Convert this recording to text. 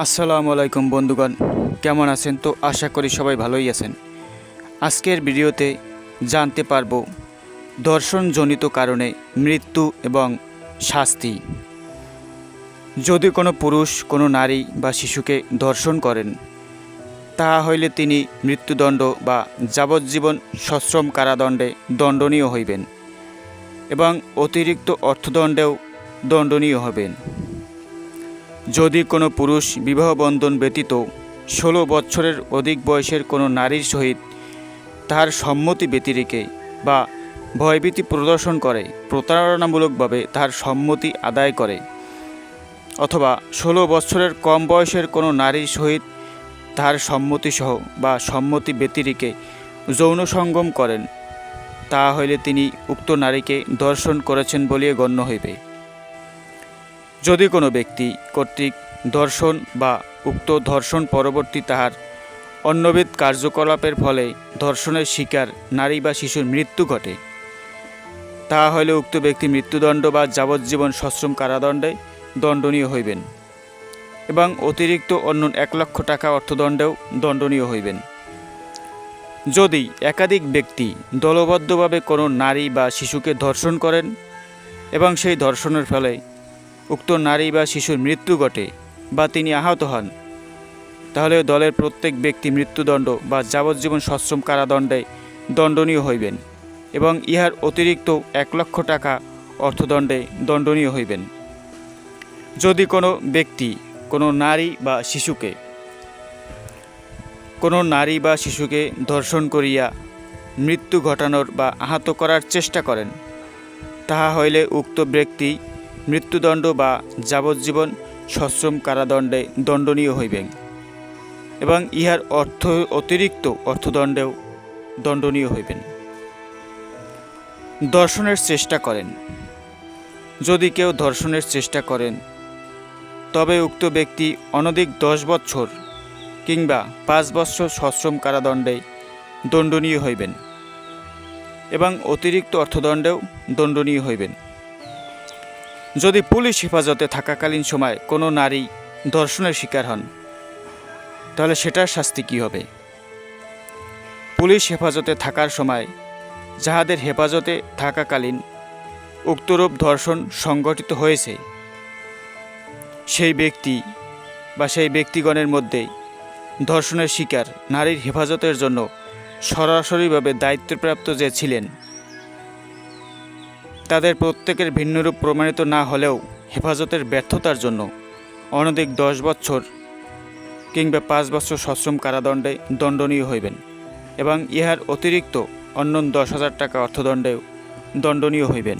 আসসালামু আলাইকুম বন্ধুগণ, কেমন আছেন? তো আশা করি সবাই ভালোই আছেন। আজকের ভিডিওতে জানতে পারব দর্শনজনিত কারণে মৃত্যু এবং শাস্তি। যদি কোনো পুরুষ, কোনো নারী বা শিশুকে দর্শন করেন, তাহা হইলে তিনি মৃত্যুদণ্ড বা যাবজ্জীবন সশ্রম কারাদণ্ডে দণ্ডনীয় হইবেন এবং অতিরিক্ত অর্থদণ্ডেও দণ্ডনীয় হবেন। যদি কোনো পুরুষ বিবাহবন্ধন ব্যতীত ষোলো বছরের অধিক বয়সের কোনো নারীর সহিত তাহার সম্মতি ব্যতিরেকে বা ভয়ভীতি প্রদর্শন করে, প্রতারণামূলকভাবে তাহার সম্মতি আদায় করে, অথবা ষোলো বছরের কম বয়সের কোনো নারীর সহিত তাহার সম্মতিসহ বা সম্মতি ব্যতিরেকে যৌন সঙ্গম করেন তা হইলে তিনি উক্ত নারীকে দর্শন করেছেন বলিয়া গণ্য হইবে। যদি কোনো ব্যক্তি কর্তৃক ধর্ষণ বা উক্ত ধর্ষণ পরবর্তী তাহার অন্যবিধ কার্যকলাপের ফলে ধর্ষণের শিকার নারী বা শিশুর মৃত্যু ঘটে, তাহা হইলে উক্ত ব্যক্তি মৃত্যুদণ্ড বা যাবজ্জীবন সশ্রম কারাদণ্ডে দণ্ডনীয় হইবেন এবং অতিরিক্ত অন্য এক লক্ষ টাকা অর্থদণ্ডেও দণ্ডনীয় হইবেন। যদি একাধিক ব্যক্তি দলবদ্ধভাবে কোনো নারী বা শিশুকে ধর্ষণ করেন এবং সেই ধর্ষণের ফলে উক্ত নারী বা শিশুর মৃত্যু ঘটে বা তিনি আহত হন, তাহলে দলের প্রত্যেক ব্যক্তি মৃত্যুদণ্ড বা যাবজ্জীবন সশ্রম কারাদণ্ডে দণ্ডনীয় হইবেন এবং ইহার অতিরিক্ত এক লক্ষ টাকা অর্থদণ্ডে দণ্ডনীয় হইবেন। যদি কোনো ব্যক্তি কোনো নারী বা শিশুকে, কোনো নারী বা শিশুকে ধর্ষণ করিয়া মৃত্যু ঘটানোর বা আহত করার চেষ্টা করেন, তাহা হইলে উক্ত ব্যক্তি মৃত্যুদণ্ড বা যাবজ্জীবন সশ্রম কারাদণ্ডে দণ্ডনীয় হইবেন এবং ইহার অর্থ অতিরিক্ত অর্থদণ্ডেও দণ্ডনীয় হইবেন। দর্শনের চেষ্টা করেন। যদি কেউ ধর্ষণের চেষ্টা করেন, তবে উক্ত ব্যক্তি অনধিক দশ বছর কিংবা পাঁচ বৎসর সশ্রম কারাদণ্ডে দণ্ডনীয় হইবেন এবং অতিরিক্ত অর্থদণ্ডেও দণ্ডনীয় হইবেন। যদি পুলিশ হেফাজতে থাকাকালীন সময় কোনো নারী ধর্ষণের শিকার হন, তাহলে সেটার শাস্তি কী হবে? পুলিশ হেফাজতে থাকার সময় যাহাদের হেফাজতে থাকাকালীন উক্তরূপ ধর্ষণ সংগঠিত হয়েছে, সেই ব্যক্তি বা সেই ব্যক্তিগণের মধ্যে ধর্ষণের শিকার নারীর হেফাজতের জন্য সরাসরিভাবে দায়িত্বপ্রাপ্ত যে ছিলেন তাদের প্রত্যেকের ভিন্নরূপ প্রমাণিত না হলেও হেফাজতের ব্যর্থতার জন্য অনধিক দশ বছর কিংবা পাঁচ বছর সশ্রম কারাদণ্ডে দণ্ডনীয় হইবেন এবং ইহার অতিরিক্ত অন্য দশ হাজার টাকা অর্থদণ্ডেও দণ্ডনীয় হইবেন।